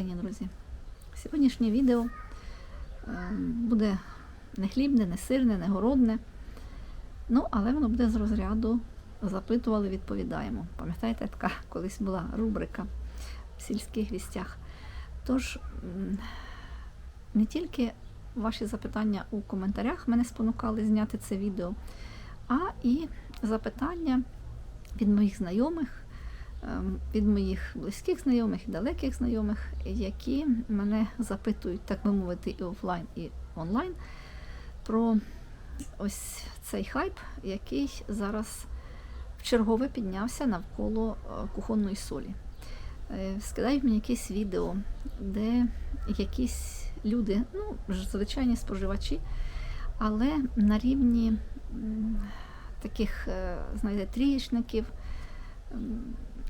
Україні, друзі! Сьогоднішнє відео е, буде не хлібне, не сирне, не городне. Ну, але воно буде з розряду запитували, відповідаємо. Пам'ятаєте, така колись була рубрика в сільських вістях. Тож не тільки ваші запитання у коментарях мене спонукали зняти це відео, а і запитання від моїх знайомих, від моїх близьких знайомих і далеких знайомих, які мене запитують, так би мовити, і офлайн, і онлайн про ось цей хайп, який зараз вчергове піднявся навколо е, кухонної солі. Е, Скидають мені якесь відео, де якісь люди, ну, звичайні споживачі, але на рівні таких, е, знаєте, трієчників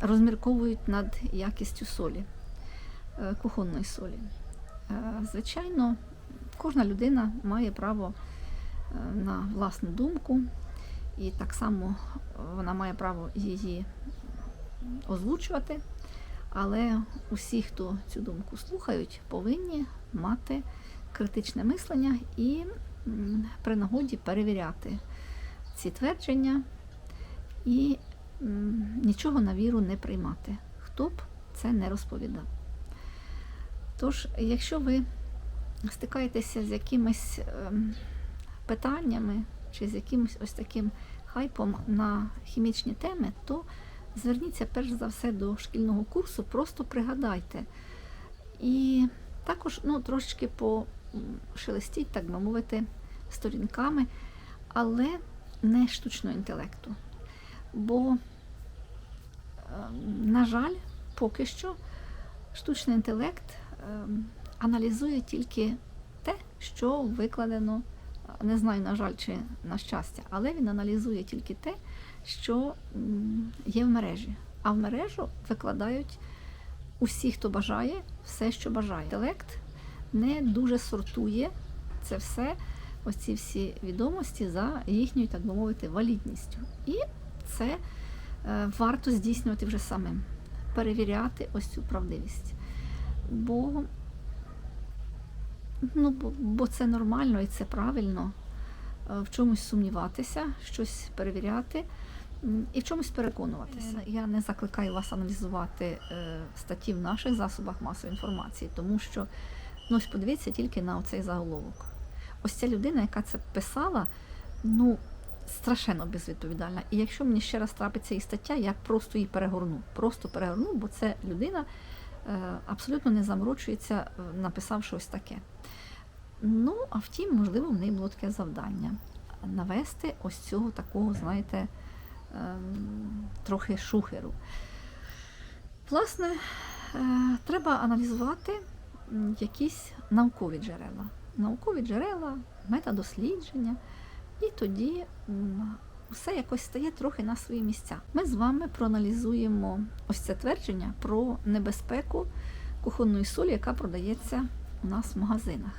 розмірковують над якістю солі, е, кухонної солі. Е, Звичайно, кожна людина має право е, на власну думку, і так само вона має право її озвучувати. Але усі, хто цю думку слухають, повинні мати критичне мислення і при нагоді перевіряти ці твердження і нічого на віру не приймати, хто б це не розповідав. Тож, якщо ви стикаєтеся з якимись ем, питаннями чи з якимось ось таким хайпом на хімічні теми, то зверніться перш за все до шкільного курсу, просто пригадайте. І також ну, трошечки пошелестіть, так би мовити, сторінками, але не штучного інтелекту. Бо, на жаль, поки що штучний інтелект ем, аналізує тільки те, що викладено, не знаю, на жаль, чи на щастя, але він аналізує тільки те, що є в мережі. А в мережу викладають усі, хто бажає, все, що бажає. Інтелект не дуже сортує це все, ось ці всі відомості за їхньою, так би мовити, валідністю. І це е, варто здійснювати вже самим, перевіряти ось цю правдивість. Бо, ну, бо, це нормально і це правильно е, в чомусь сумніватися, щось перевіряти і в чомусь переконуватися. Я не закликаю вас аналізувати е, статті в наших засобах масової інформації, тому що ну, ось подивіться тільки на оцей заголовок. Ось ця людина, яка це писала, ну страшенно безвідповідальна. І якщо мені ще раз трапиться і стаття, я просто її перегорну. Просто перегорну, бо це людина е, абсолютно не заморочується, е, написавши ось таке. Ну, а втім, можливо, в неї було таке завдання навести ось цього такого, знаєте, ем, трохи шухеру. Власне, е, треба аналізувати якісь наукові джерела. Наукові джерела, метадослідження, і тоді все якось стає трохи на свої місця. Ми з вами проаналізуємо ось це твердження про небезпеку кухонної солі, яка продається у нас в магазинах.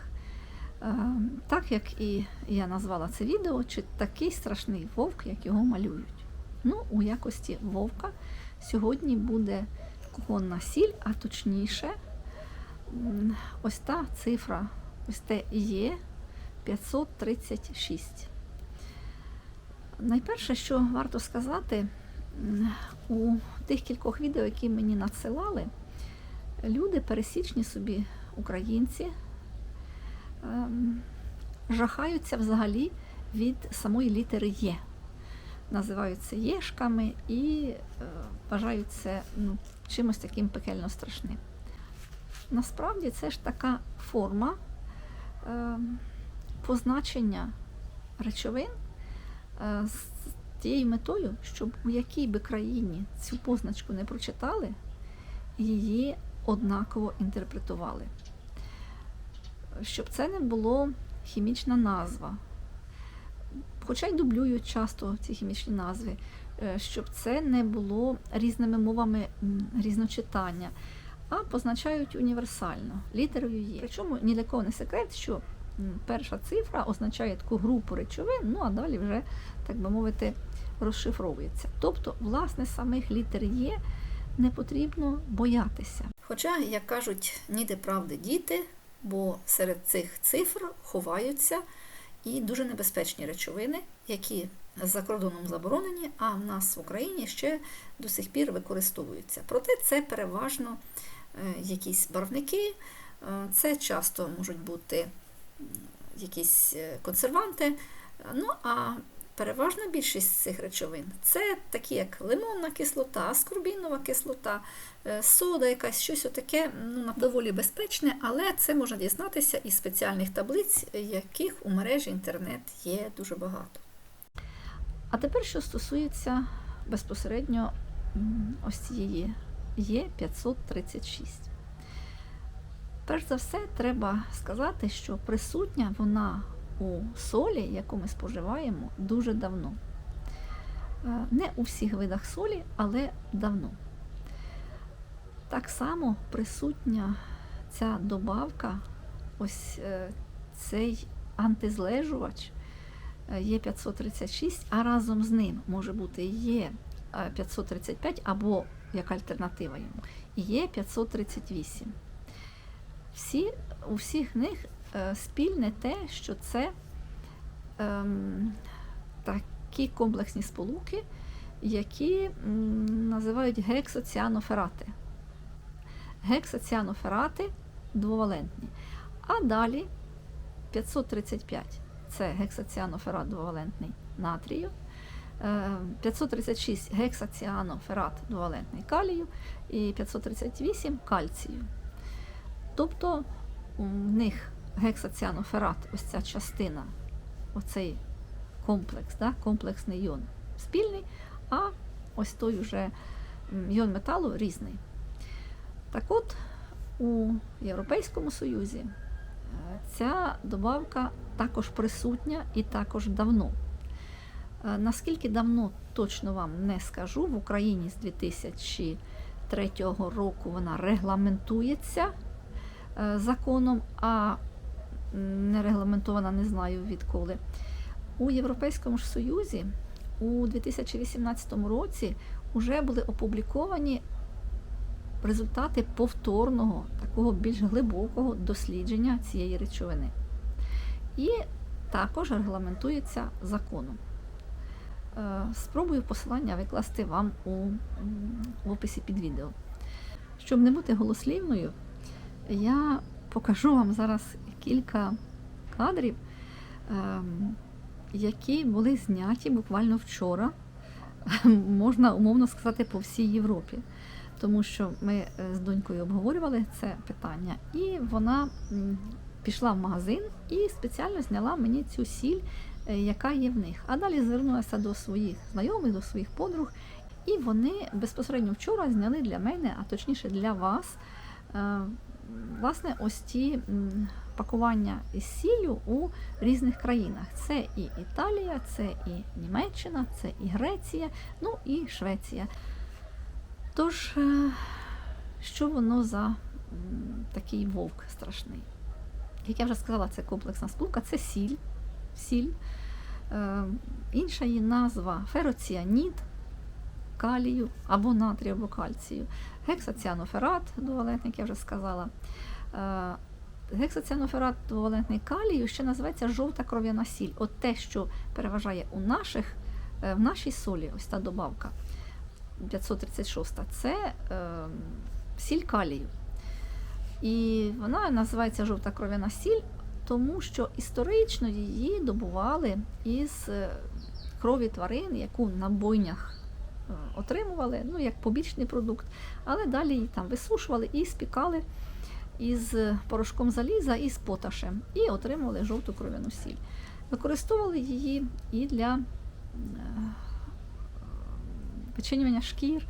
Е, Так як і я назвала це відео, чи такий страшний вовк, як його малюють. Ну, у якості вовка сьогодні буде кухонна сіль, а точніше, ось та цифра, ось те є 536. Найперше, що варто сказати, у тих кількох відео, які мені надсилали, люди пересічні собі українці ем, жахаються взагалі від самої літери Є. Називають це єшками і е, вважають це ну, чимось таким пекельно страшним. Насправді це ж така форма е, позначення речовин е, з тією метою, щоб у якій би країні цю позначку не прочитали, її однаково інтерпретували. Щоб це не було хімічна назва. Хоча й дублюють часто ці хімічні назви, е, щоб це не було різними мовами різночитання, а позначають універсально літерою Є. Причому ні для кого не секрет, що перша цифра означає таку групу речовин, ну а далі вже, так би мовити, розшифровується. Тобто, власне, самих літер Є не потрібно боятися. Хоча, як кажуть, ніде правди діти, бо серед цих цифр ховаються і дуже небезпечні речовини, які за кордоном заборонені, а в нас в Україні ще до сих пір використовуються. Проте це переважно е, якісь барвники, е, це часто можуть бути якісь е, консерванти. Ну а переважна більшість цих речовин це такі, як лимонна кислота, аскорбінова кислота, е, сода, якась щось отаке ну, доволі безпечне, але це можна дізнатися із спеціальних таблиць, яких у мережі інтернет є дуже багато. А тепер, що стосується безпосередньо ось цієї Є 536. Перш за все, треба сказати, що присутня вона у солі, яку ми споживаємо, дуже давно. Е, Не у всіх видах солі, але давно. Так само присутня ця добавка, ось е, цей антизлежувач е, є 536, а разом з ним може бути є 535 або як альтернатива йому, є 538. Всі, у всіх них е, спільне те, що це ем, такі комплексні сполуки, які м, називають гексоціаноферати. Гексоціаноферати двовалентні. А далі 535 це гексоціаноферат двовалентний натрію. Е, 536 гексаціаноферат двовалентний калію і 538 кальцію. Тобто у них гексаціаноферат, ось ця частина, оцей комплекс, да, комплексний йон спільний, а ось той вже м, йон металу різний. Так от, у Європейському Союзі е, ця добавка також присутня і також давно. Е, Наскільки давно точно вам не скажу, в Україні з 2003 року вона регламентується законом, а не регламентована не знаю відколи. У Європейському ж Союзі у 2018 році вже були опубліковані результати повторного, такого більш глибокого дослідження цієї речовини. І також регламентується законом. Е, Спробую посилання викласти вам у, в описі під відео. Щоб не бути голослівною, я покажу вам зараз кілька кадрів, ем, які були зняті буквально вчора, можна умовно сказати, по всій Європі. Тому що ми е, з донькою обговорювали це питання, і вона пішла в магазин і спеціально зняла мені цю сіль, е, яка є в них. А далі звернулася до своїх знайомих, до своїх подруг, і вони безпосередньо вчора зняли для мене, а точніше для вас, е, власне, ось ті пакування із сіллю у різних країнах. Це і Італія, це і Німеччина, це і Греція, ну і Швеція. Тож, е, що воно за такий вовк страшний? Як я вже сказала, це комплексна сполука, це сіль. сіль. Е, інша її назва фероціанід калію або натрію, або кальцію, гексаціаноферат двовалентний, я вже сказала. Е, Гексаціаноферат двовалентний калію ще називається жовта кров'яна сіль. От те, що переважає у наших, е, в нашій солі, ось та добавка 536, це е, сіль калію. І вона називається жовта кров'яна сіль, тому що історично її добували із е, крові тварин, яку на бойнях отримували, ну як побічний продукт, але далі її там висушували і спікали із порошком заліза і з поташем, і отримували жовту кров'яну сіль. Використовували її і для е, вичинювання шкір,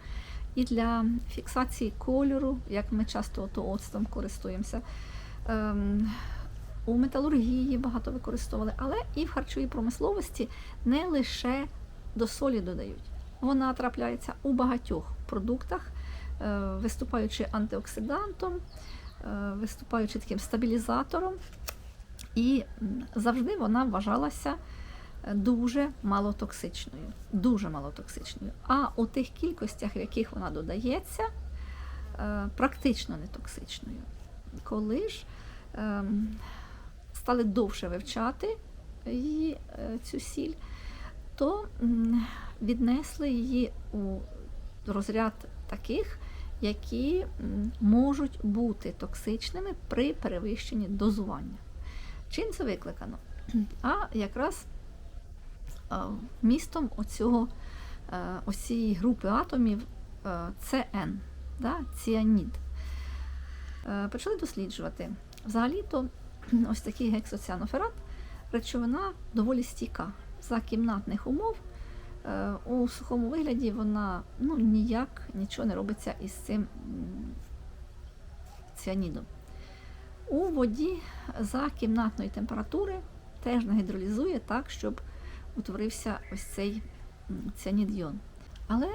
і для фіксації кольору, як ми часто ото оцтом користуємося. Ем, у металургії багато використовували, але і в харчовій промисловості не лише до солі додають. Вона трапляється у багатьох продуктах, е, виступаючи антиоксидантом, е, виступаючи таким стабілізатором. І завжди вона вважалася е, дуже малотоксичною. Дуже малотоксичною. А у тих кількостях, в яких вона додається, практично нетоксичною. Коли ж ем, стали довше вивчати її, цю сіль, то віднесли її у розряд таких, які можуть бути токсичними при перевищенні дозування. Чим це викликано? А якраз е, містом оцього, е, ось цієї групи атомів е, CN, да, ціанід. Е, Почали досліджувати. Взагалі-то ось такий гексоціаноферат речовина доволі стійка. За кімнатних умов е, у сухому вигляді вона ну, ніяк нічого не робиться із цим ціанідом. У воді за кімнатної температури теж нагідролізує так, щоб утворився ось цей ціанід-йон. Але,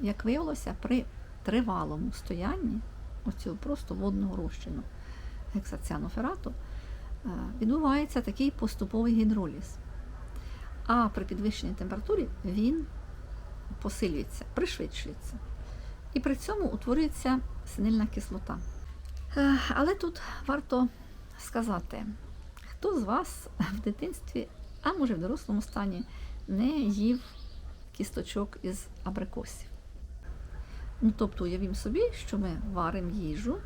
як виявилося, при тривалому стоянні оцього просто водного розчину гексаціаноферату е, відбувається такий поступовий гідроліз. А при підвищеній температурі він посилюється, пришвидшується. І при цьому утворюється синильна кислота. Е, Але тут варто сказати, хто з вас в дитинстві, а може в дорослому стані, не їв кісточок із абрикосів. Ну, тобто, уявімо собі, що ми варимо їжу,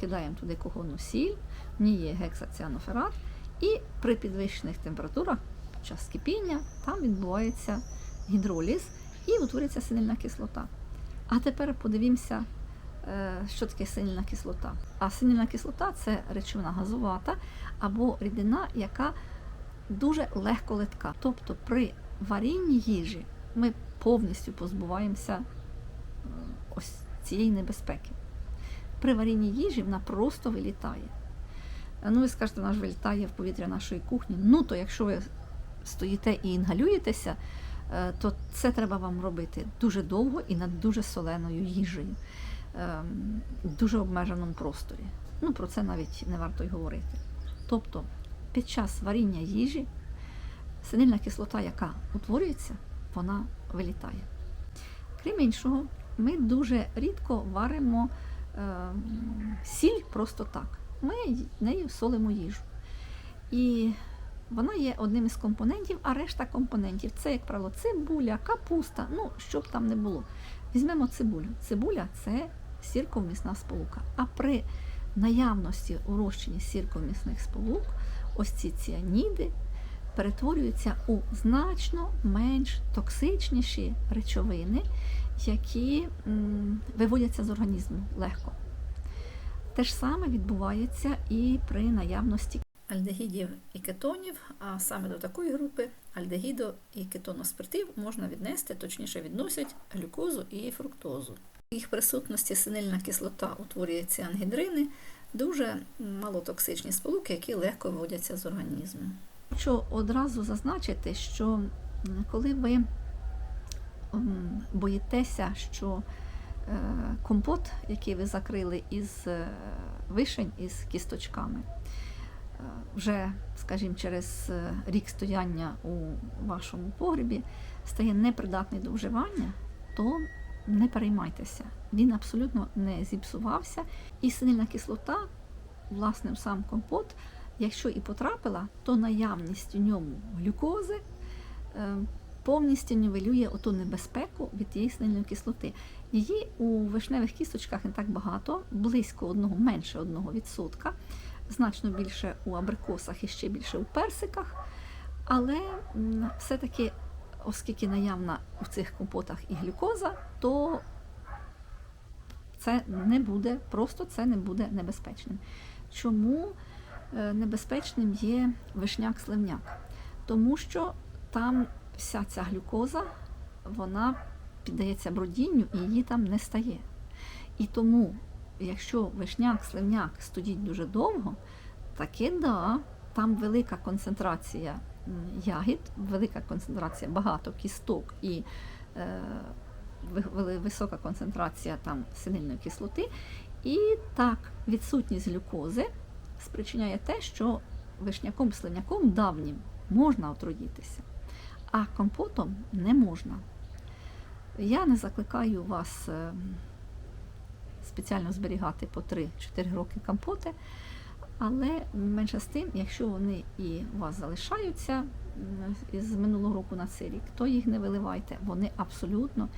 кидаємо туди кухонну сіль, в ній є гексаціаноферат, і при підвищених температурах час кипіння там відбувається гідроліз і утворюється синильна кислота. А тепер подивімося, е, що таке синильна кислота. А синильна кислота це речовина газувата або рідина, яка дуже легко литка. Тобто при варінні їжі ми повністю позбуваємося е, ось цієї небезпеки. При варінні їжі вона просто вилітає. Ну, ви скажете, вона ж вилітає в повітря нашої кухні. Ну, то якщо ви стоїте і інгалюєтеся, е, то це треба вам робити дуже довго і над дуже соленою їжею, ем, в дуже обмеженому просторі. Ну, про це навіть не варто й говорити. Тобто, під час варіння їжі синильна кислота, яка утворюється, вона вилітає. Крім іншого, ми дуже рідко варимо е, сіль просто так. Ми нею солимо їжу. І вона є одним із компонентів, а решта компонентів це, як правило, цибуля, капуста, ну, що б там не було. Візьмемо цибулю. Цибуля це сірковмісна сполука. А при наявності у розчині сірковмісних сполук, ось ці ціаніди перетворюються у значно менш токсичніші речовини, які м, виводяться з організму легко. Те ж саме відбувається і при наявності альдегідів і кетонів, а саме до такої групи альдегідо і кетоноспиртів можна віднести, точніше відносять глюкозу і фруктозу. В їх присутності синильна кислота утворює ціангідрини, дуже малотоксичні сполуки, які легко виводяться з організму. Хочу одразу зазначити, що коли ви боїтеся, що е, компот, який ви закрили із е, вишень із кісточками, вже, скажімо, через е, рік стояння у вашому погребі стає непридатний до вживання, то не переймайтеся. Він абсолютно не зіпсувався. І синильна кислота, власне, сам компот, якщо і потрапила, то наявність у ньому глюкози е, повністю нівелює оту небезпеку від тієї синильної кислоти. Її у вишневих кісточках не так багато, близько одного, менше одного відсотка, значно більше у абрикосах і ще більше у персиках. Але все-таки, оскільки наявна у цих компотах і глюкоза, то це не буде, просто це не буде небезпечним. Чому е, небезпечним є вишняк-сливняк? Тому що там вся ця глюкоза, вона піддається бродінню і її там не стає. І тому, якщо вишняк, сливняк стоїть дуже довго, таки да, там велика концентрація ягід, велика концентрація багато кісток і е, висока концентрація там синильної кислоти. І так, відсутність глюкози спричиняє те, що вишняком, сливняком давнім можна отруїтися, а компотом не можна. Я не закликаю вас е, спеціально зберігати по 3-4 роки компоти. Але менше з тим, якщо вони і у вас залишаються із минулого року на цей рік, то їх не виливайте. Вони абсолютно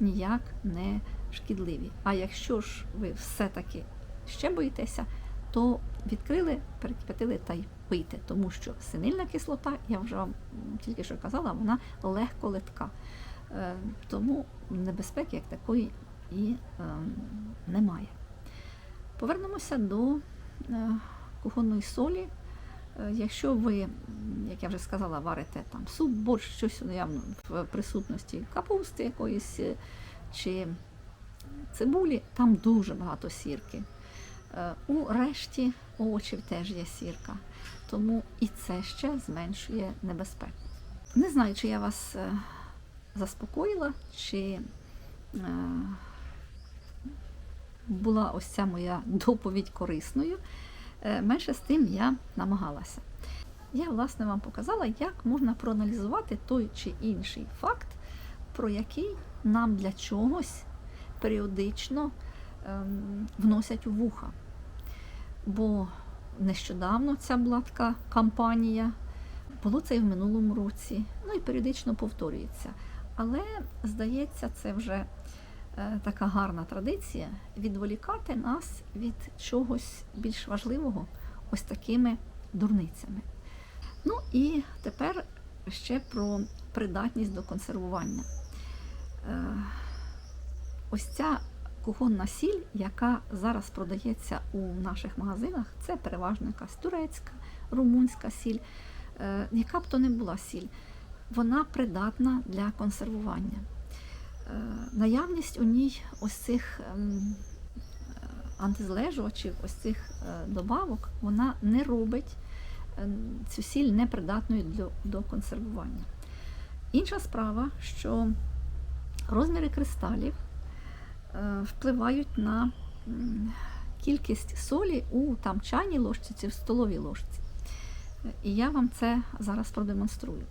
ніяк не шкідливі. А якщо ж ви все-таки ще боїтеся, то відкрили, перекипятили та й пийте, тому що синильна кислота, я вже вам тільки що казала, вона легко литка. Е, Тому небезпеки як такої і ем, немає. Повернемося до е, кухонної солі. Е, Якщо ви, як я вже сказала, варите там суп, борщ, щось наявно в присутності капусти якоїсь е, чи цибулі, там дуже багато сірки. Е, У решті овочів теж є сірка, тому і це ще зменшує небезпеку. Не знаю, чи я вас е, заспокоїла, чи е, була ось ця моя доповідь корисною. Е, Менше з тим я намагалася. Я, власне, вам показала, як можна проаналізувати той чи інший факт, про який нам для чогось періодично ем, вносять у вуха. Бо нещодавно ця була така кампанія, було це і в минулому році, ну і періодично повторюється. Але, здається, це вже така гарна традиція відволікати нас від чогось більш важливого ось такими дурницями. Ну і тепер ще про придатність до консервування. Е, Ось ця кухонна сіль, яка зараз продається у наших магазинах, це переважно якась турецька, румунська сіль, е, яка б то не була сіль, вона придатна для консервування. Е, Наявність у ній ось цих ем, е, антизлежувачів, ось цих е, добавок, вона не робить цю сіль непридатною до консервування. Інша справа, що розміри кристалів впливають на кількість солі у там чайній ложці чи в столовій ложці. І я вам це зараз продемонструю.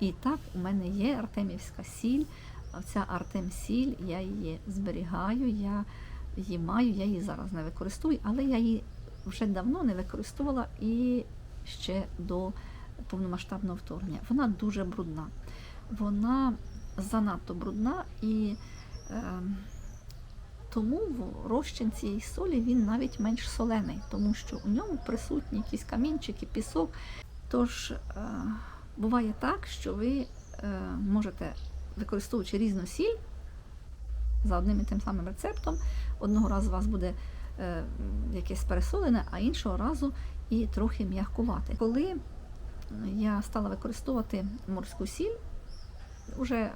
І так, у мене є артемівська сіль. Ця артем-сіль, я її зберігаю, я її маю, я її зараз не використовую, але я її вже давно не використовувала і ще до повномасштабного вторгнення. Вона дуже брудна. Вона занадто брудна і е, тому в розчин цієї солі він навіть менш солений, тому що у ньому присутні якісь камінчики, пісок. Тож е, буває так, що ви е, можете, використовуючи різну сіль за одним і тим самим рецептом, одного разу у вас буде е, якесь пересолене, а іншого разу і трохи м'якувати. Коли я стала використовувати морську сіль, вже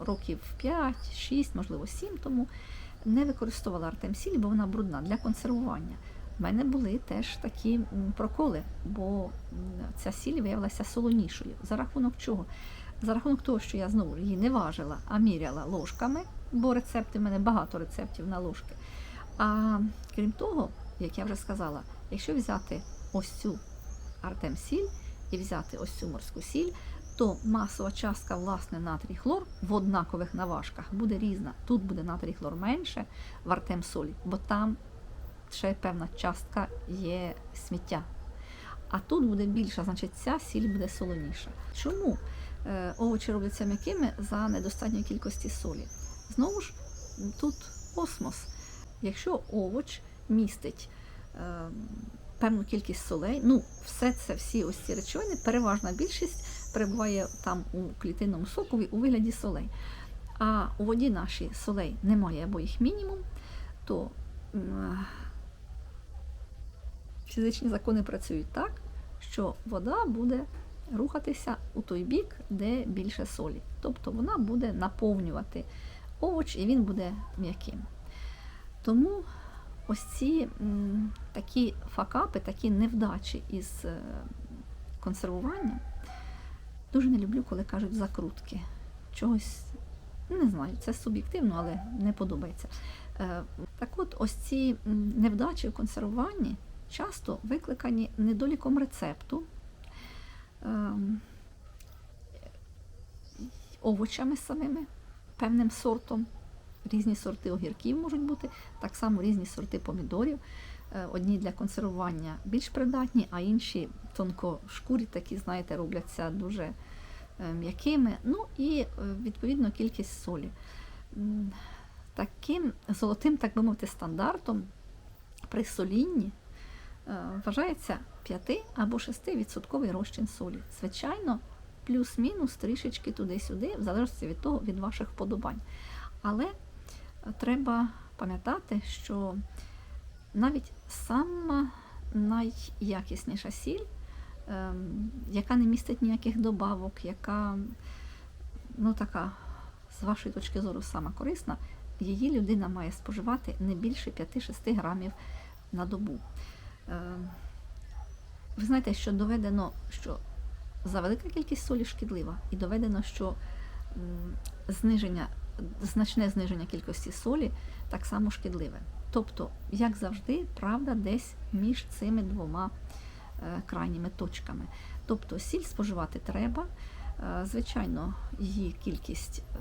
років 5-6, можливо 7 тому, не використовувала артем-сіль, бо вона брудна для консервування. В мене були теж такі проколи, бо ця сіль виявилася солонішою. За рахунок чого? За рахунок того, що я знову її не важила, а міряла ложками, бо рецепти в мене багато рецептів на ложки. А крім того, як я вже сказала, якщо взяти ось цю артем-сіль і взяти ось цю морську сіль, то масова частка власне натрій хлор в однакових наважках буде різна. Тут буде натрій хлор менше в артем солі, бо там ще певна частка є сміття. А тут буде більша, значить ця сіль буде солоніша. Чому е, овочі робляться м'якими за недостатньої кількості солі? Знову ж тут осмос. Якщо овоч містить е, певну кількість солей, ну все це, всі ось ці речовини, переважна більшість перебуває там у клітинному сокові у вигляді солей. А у воді нашій солей немає або їх мінімум, то фізичні закони працюють так, що вода буде рухатися у той бік, де більше солі. Тобто вона буде наповнювати овоч і він буде м'яким. Тому ось ці м, такі факапи, такі невдачі із е, консервуванням, дуже не люблю, коли кажуть закрутки. Чогось, не знаю, це суб'єктивно, але не подобається. Е, Так от, ось ці невдачі в консервуванні часто викликані недоліком рецепту, ем, овочами самими, певним сортом. Різні сорти огірків можуть бути, так само різні сорти помідорів. Е, Одні для консервування більш придатні, а інші тонкошкурі, такі, знаєте, робляться дуже е, м'якими. Ну і е, відповідно кількість солі. Таким золотим, так би мовити, стандартом при солінні вважається 5 або 6% розчин солі. Звичайно, плюс-мінус трішечки туди-сюди, в залежності від того, від ваших вподобань. Але е, треба пам'ятати, що навіть сама найякісніша сіль, ем, яка не містить ніяких добавок, яка ну, така, з вашої точки зору, сама корисна, її людина має споживати не більше 5-6 грамів на добу. Ем, Ви знаєте, що доведено, що за велика кількість солі шкідлива, і доведено, що зниження, значне зниження кількості солі так само шкідливе. Тобто, як завжди, правда десь між цими двома е, крайніми точками. Тобто сіль споживати треба. Е, Звичайно, її кількість е,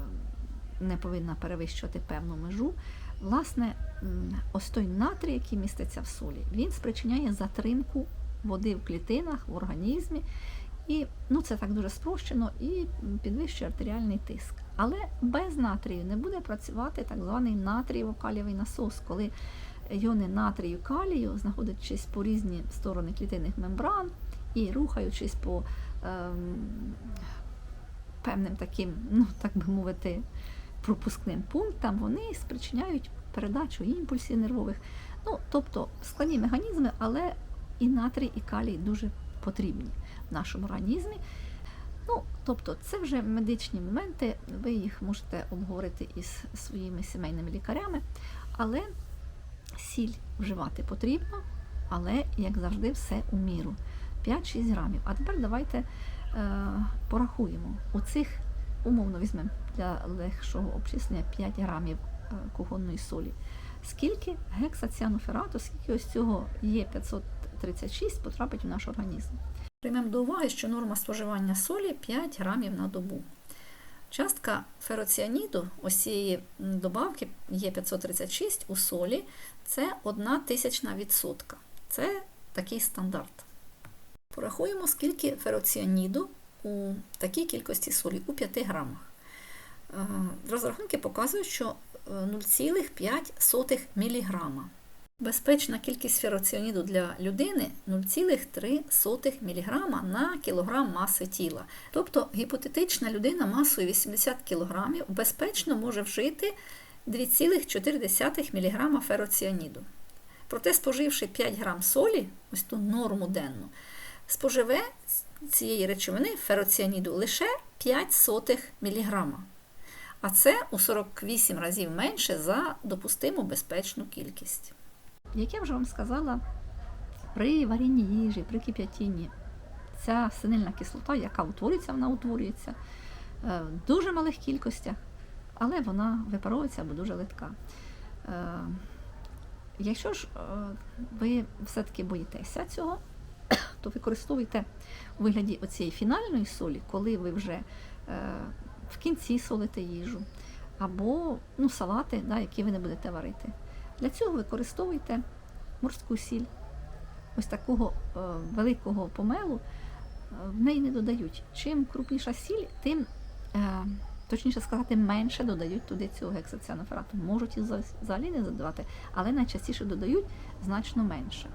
не повинна перевищувати певну межу. Власне, ось той натрій, який міститься в солі, він спричиняє затримку води в клітинах, в організмі. І ну, це так дуже спрощено і підвищує артеріальний тиск. Але без натрію не буде працювати так званий натрієво-калієвий насос, коли іони натрію калію, знаходячись по різні сторони клітинних мембран і рухаючись по ем, певним таким, ну так би мовити, пропускним пунктам, вони спричиняють передачу імпульсів нервових. Ну, тобто складні механізми, але і натрій, і калій дуже потрібні в нашому організмі. Ну, тобто, це вже медичні моменти, ви їх можете обговорити із своїми сімейними лікарями, але сіль вживати потрібно, але, як завжди, все у міру. 5-6 грамів. А тепер давайте е, порахуємо. У цих, умовно візьмемо для легшого обчислення 5 грамів е, кухонної солі. Скільки гексаціаноферату, скільки ось цього є 536 потрапить в наш організм? Приймемо до уваги, що норма споживання солі 5 грамів на добу. Частка фероціаніду, м, добавки є 536 у солі, це 1 тисячна відсотка. Це такий стандарт. Порахуємо, скільки фероціаніду у такій кількості солі у 5 грамах. Е, Розрахунки показують, що е, 0,5 мг. Безпечна кількість фероціаніду для людини 0,3 мг на кілограм маси тіла. Тобто гіпотетична людина масою 80 кг безпечно може вжити 2,4 мг фероціаніду. Проте, споживши 5 грам солі, ось ту норму денну, споживе цієї речовини фероціаніду лише 5 сотих. А це у 48 разів менше за допустиму безпечну кількість. Як я вже вам сказала, при варінні їжі, при кип'ятінні, ця синильна кислота, яка утворюється, вона утворюється е, в дуже малих кількостях, але вона випаровується або дуже литка. Е, Якщо ж е, ви все-таки боїтеся цього, то використовуйте у вигляді оцієї фінальної солі, коли ви вже е, в кінці солите їжу, або ну, салати, да, які ви не будете варити. Для цього використовуйте морську сіль. Ось такого е, великого помелу е, в неї не додають. Чим крупніша сіль, тим, точніше сказати, менше додають туди цього гексаціаноферату. Можуть і взагалі не додавати, але найчастіше додають значно менше.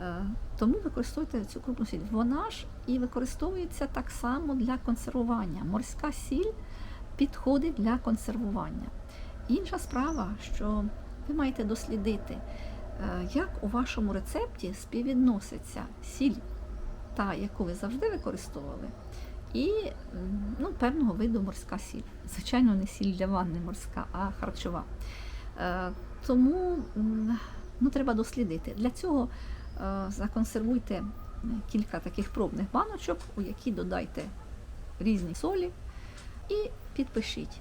Е, Тому використовуйте цю крупну сіль. Вона ж і використовується так само для консервування. Морська сіль підходить для консервування. Інша справа, що ви маєте дослідити, е, як у вашому рецепті співвідноситься сіль, та, яку ви завжди використовували, і ну, певного виду морська сіль. Звичайно, не сіль для ванни морська, а харчова. Е, Тому ну, треба дослідити. Для цього законсервуйте кілька таких пробних баночок, у які додайте різні солі і підпишіть.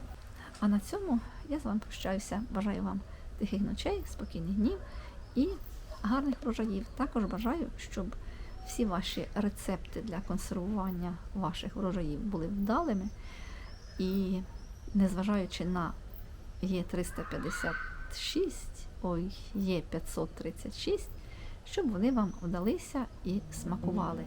А на цьому я з вами прощаюся. Бажаю вам тихих ночей, спокійних днів і гарних врожаїв. Також бажаю, щоб всі ваші рецепти для консервування ваших врожаїв були вдалими і незважаючи на Є356, ой, Є536, щоб вони вам вдалися і смакували.